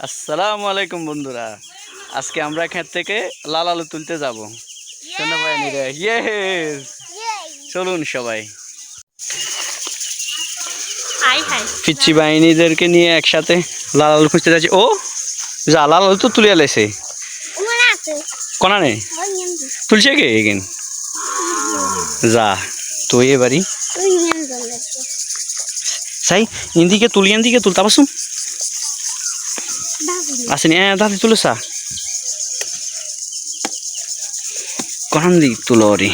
আসসালামু আলাইকুম বন্ধুরা। আজকে আমরা ক্ষেত থেকে লাল আলু তুলতে যাব। ইয়েস চলুন সবাই। পিচ্ছি বাহিনীদেরকে নিয়ে একসাথে লাল আলু খুঁজতে যাচ্ছি। ও যা লাল আলু তো তুলে আছে। কোনা নেই? তুলছে কে এগেন? যা তো এবারই। সাই ইন্দিকে তুলি ইন্দিকে তুলতে পারছুম আসেনি হ্যাঁ দাদি তুলে সা কোন দিক তুলো রে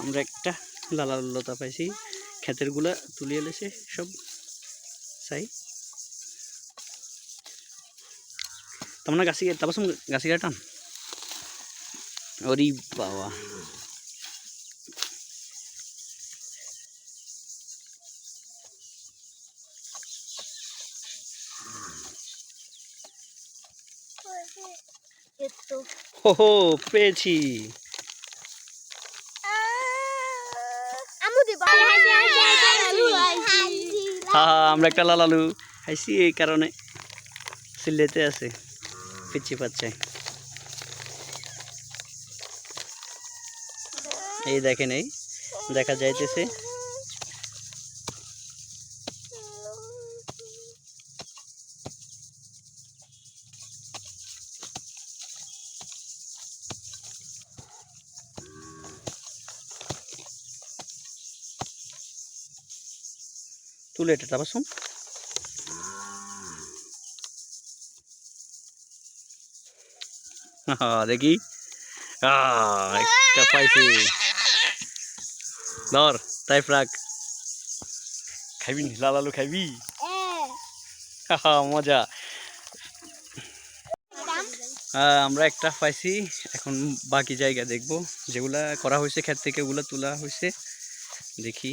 আমরা একটা লালা লতা পাইছি, ক্ষেতেরগুলা তুলে এলেছে সব। সাই তোমরা গাছি তারপর গাছি কাটান? ওরি বাবা। এতো। হো হো পেয়েছি। আমু দিব। হাই হাই হাই হা হা আমরা একটা লাল আলু খাইছি এই কারণে সিলেতে আছে পিচ্ছি পাচ্ছে। এই দেখেন এই দেখা যাইতেছে। তুলে শুন। হ্যাঁ, দেখি। একটা পাইছি। ধর তাই ফ্রাক খাইবি লাল আলু খাইবি? মজা। আহ, আমরা একটা পাইছি। এখন বাকি জায়গা দেখব। যেগুলা করা হয়েছে ক্ষেত থেকে ওগুলা তোলা হয়েছে। দেখি।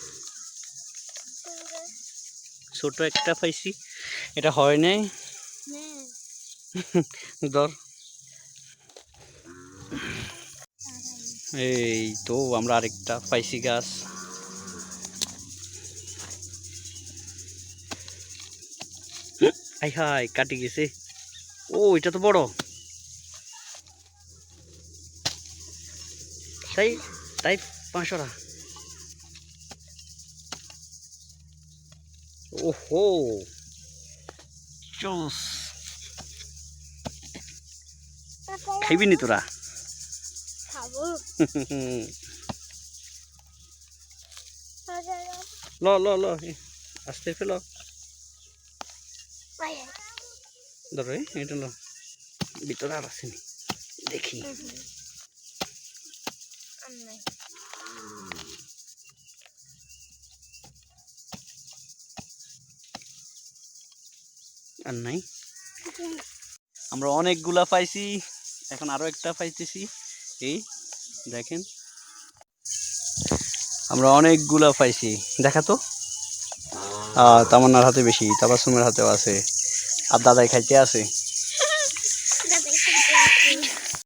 ছোট একটা পাইছি। এটা হয় নাই। ধর। এই তো আমরা আরেকটা পাইছি গাছ। আই হাই কাটি গেছে। ও এটা তো বড়। তাই তাই পাঁচশোটা ওহো। চুস খাইবি নি তোরা ল ল ল আস্তে ফেল। ধরো এটা ল। ভিতরে আর আসেনি। দেখি। আর নাই। আমরা অনেকগুলা পাইছি, এখন আরও একটা পাইতেছি। এই দেখেন। আমরা অনেকগুলা পাইছি। দেখা তো। তামান্নার হাতে বেশি, তাবাসুমের হাতেও আছে। আর দাদাই খাইতে আছে।